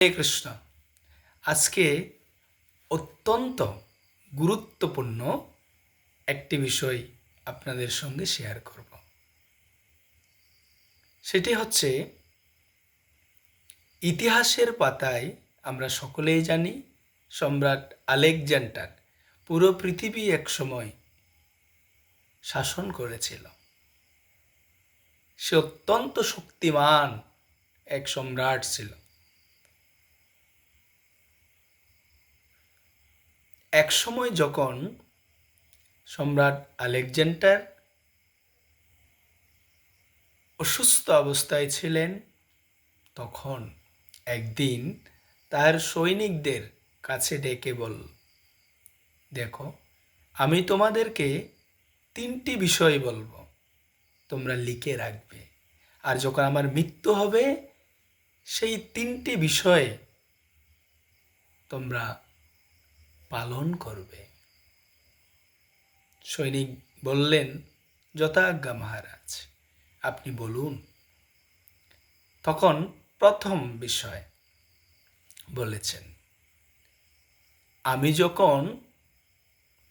হরে কৃষ্ণ। আজকে অত্যন্ত গুরুত্বপূর্ণ একটি বিষয় আপনাদের সঙ্গে শেয়ার করব। সেটি হচ্ছে, ইতিহাসের পাতায় আমরা সকলেই জানি, সম্রাট আলেকজান্ডার পুরো পৃথিবী একসময় শাসন করেছিল। সে অত্যন্ত শক্তিমান এক সম্রাট ছিল। একসময় যখন সম্রাট আলেকজান্ডার অসুস্থ অবস্থায় ছিলেন, তখন একদিন তার সৈনিকদের কাছে ডেকে বলল দেখো, আমি তোমাদেরকে তিনটি বিষয় বলব, তোমরা লিখে রাখবে। আর যখন আমার মৃত্যু হবে, সেই তিনটি বিষয়ে তোমরা পালন করবে। সৈনিক বললেন, যথাজ্ঞা মহারাজ, আপনি বলুন। তখন প্রথম বিষয় বলেছেন, আমি যখন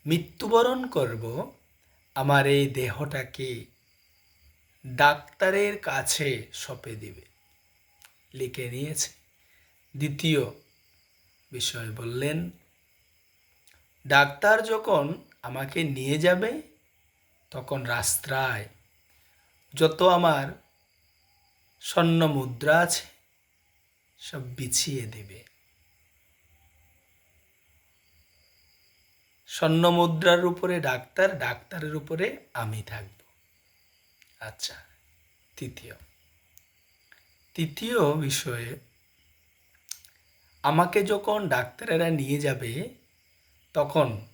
মৃত্যুবরণ করব, আমার এই দেহটাকে ডাক্তারের কাছে সঁপে দিবে। লিখে নিয়েছে। দ্বিতীয় বিষয় বললেন ডাক্তার যখন আমাকে নিয়ে যাবে, তখন রাস্তায় যত আমার স্বর্ণ মুদ্রা আছে, সব বিছিয়ে দেবে। স্বর্ণ মুদ্রার উপরে ডাক্তার, ডাক্তারের উপরে আমি থাকব। আচ্ছা তৃতীয়। তৃতীয় বিষয়ে, আমাকে যখন ডাক্তারেরা নিয়ে যাবে তখন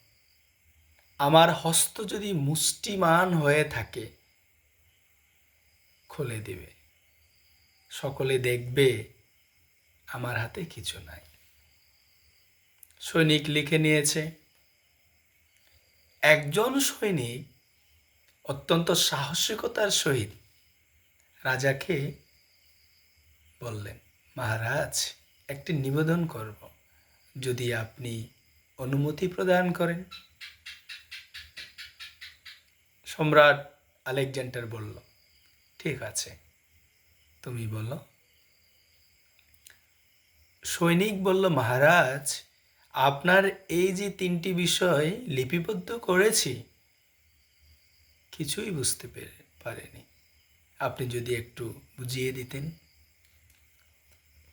আমার হস্ত যদি মুষ্টিমান হয়ে থাকে, খুলে দিবে। সকলে দেখবে আমার হাতে কিছু নাই। সৈনিক লিখে নিয়েছে, একজন সৈনিক অত্যন্ত সাহসিকতার সহিত রাজাকে বললেন, মহারাজ, একটি নিবেদন করব। যদি আপনি অনুমতি প্রদান করেন। সম্রাট আলেকজান্ডার বলল, ঠিক আছে। তুমি বলো সৈনিক বলল, মহারাজ, আপনার এই যে তিনটি বিষয় লিপিবদ্ধ করেছি, কিছুই বুঝতে পেরে, পারেনি। আপনি যদি একটু বুঝিয়ে দিতেন।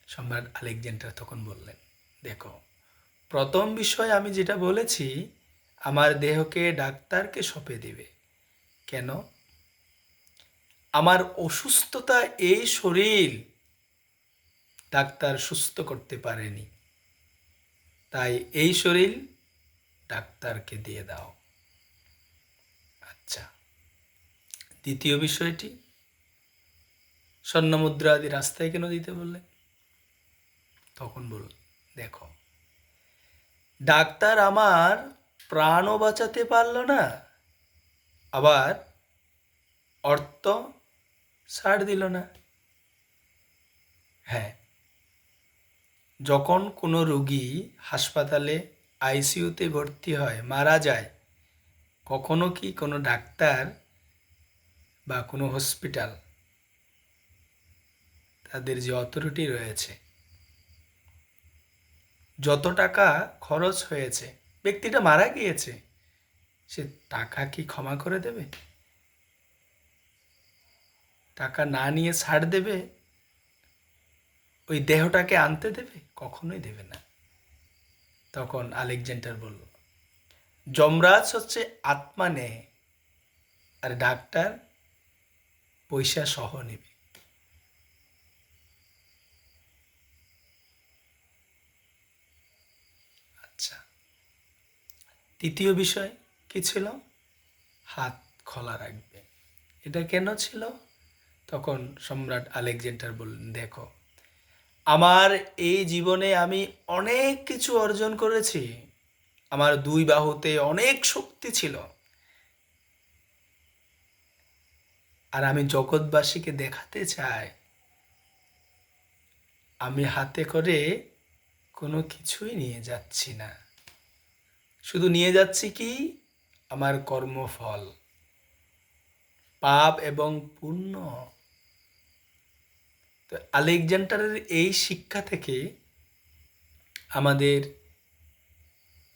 সম্রাট আলেকজান্ডার তখন বললেন, দেখো প্রথম বিষয় আমি যেটা বলেছি, আমার দেহকে ডাক্তারকে সঁপে দিবে। কেন? আমার অসুস্থতা এই শরীর ডাক্তার সুস্থ করতে পারেনি। তাই এই শরীর ডাক্তারকে দিয়ে দাও। আচ্ছা দ্বিতীয় বিষয়টি। স্বর্ণমুদ্রা আদি রাস্তায় কেন দিতে বললেন? তখন বলুন, দেখো। ডাক্তার আমার প্রাণও বাঁচাতে পারল না। আবার অর্থ ছাড় দিল না। হ্যাঁ যখন কোনো রুগী হাসপাতালে আইসিইউতে ভর্তি হয়, মারা যায়, কখনো কি কোনো ডাক্তার বা কোনো হসপিটাল তাদের যে অথরিটি রয়েছে যত টাকা খরচ হয়েছে, ব্যক্তিটা মারা গিয়েছে, সে টাকা কি ক্ষমা করে দেবে? টাকা না নিয়ে ছাড় দেবে? ওই দেহটাকে আনতে দেবে? কখনোই দেবে না। তখন আলেকজান্ডার বলল, যমরাজ হচ্ছে আত্মা নেয়, আর ডাক্তার পয়সা সহ নেবে আচ্ছা তৃতীয় বিষয় কি ছিল? হাত খোলা রাখবে। এটা কেন ছিল? তখন সম্রাট আলেকজেন্ডার বললেন, দেখো, আমার এই জীবনে আমি অনেক কিছু অর্জন করেছি। আমার দুই বাহুতে অনেক শক্তি ছিল। আর আমি জগৎবাসীকে দেখাতে চাই। আমি হাতে করে কোনো কিছুই নিয়ে যাচ্ছি না। শুধু নিয়ে যাচ্ছি কি? আমার কর্মফল। পাপ এবং পুণ্য। তো আলেকজান্ডারের এই শিক্ষা থেকে আমাদের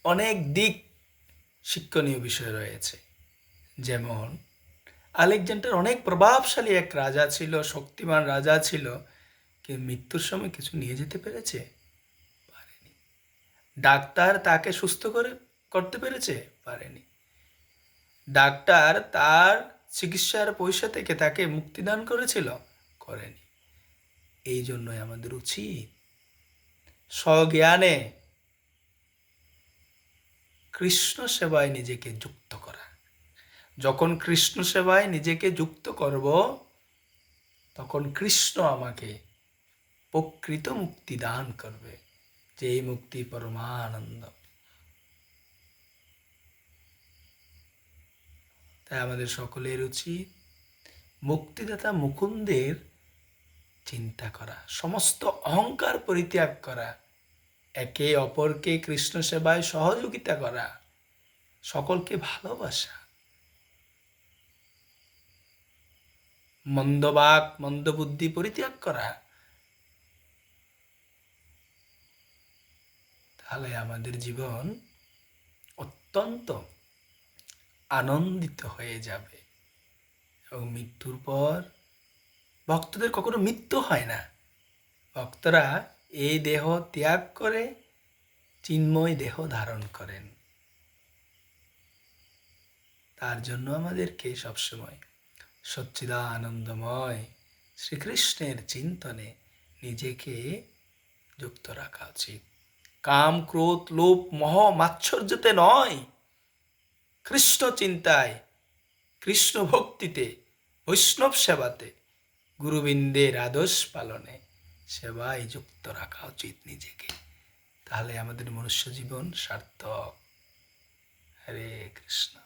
অনেক দিক শিক্ষণীয় বিষয় রয়েছে। যেমন, আলেকজান্ডার অনেক প্রভাবশালী এক রাজা ছিল, শক্তিমান রাজা ছিল কে মৃত্যুর সময় কিছু নিয়ে যেতে পেরেছে? পারেনি। ডাক্তার তাকে সুস্থ করে করতে পেরেছে? পারেনি। ডাক্তার তার চিকিৎসার পয়সা থেকে তাকে মুক্তিদান করেছিল, করেনি। এই জন্যই আমাদের উচিত স্বজ্ঞানে কৃষ্ণ সেবায় নিজেকে যুক্ত করা। যখন কৃষ্ণ সেবায় নিজেকে যুক্ত করব, তখন কৃষ্ণ আমাকে প্রকৃত মুক্তি দান করবে। যে এই মুক্তি পরমানন্দ। তাই আমাদের সকলের উচিত মুক্তিদাতা মুকুন্দের চিন্তা করা, সমস্ত অহংকার পরিত্যাগ করা, একে অপরকে কৃষ্ণ সেবায় সহযোগিতা করা, সকলকে ভালোবাসা। মন্দবাক মন্দবুদ্ধি পরিত্যাগ করা। তাহলে আমাদের জীবন অত্যন্ত আনন্দিত হয়ে যাবে। এবং মৃত্যুর পর ভক্তদের কখনো মৃত্যু হয় না। ভক্তরা এই দেহ ত্যাগ করে চিন্ময় দেহ ধারণ করেন। তার জন্য আমাদেরকে সবসময় সচ্চিদা আনন্দময় শ্রীকৃষ্ণের চিন্তনে নিজেকে যুক্ত রাখা উচিত। কাম, ক্রোধ, লোভ, মহ মাৎসর্যতে নয়। কৃষ্ণ চিন্তায় কৃষ্ণ ভক্তিতে বৈষ্ণব সেবাতে গুরুবিন্দের আদর্শ পালনে সেবায় যুক্ত রাখা উচিত নিজেকে। তাহলে আমাদের মনুষ্য জীবন সার্থক। হরে কৃষ্ণ।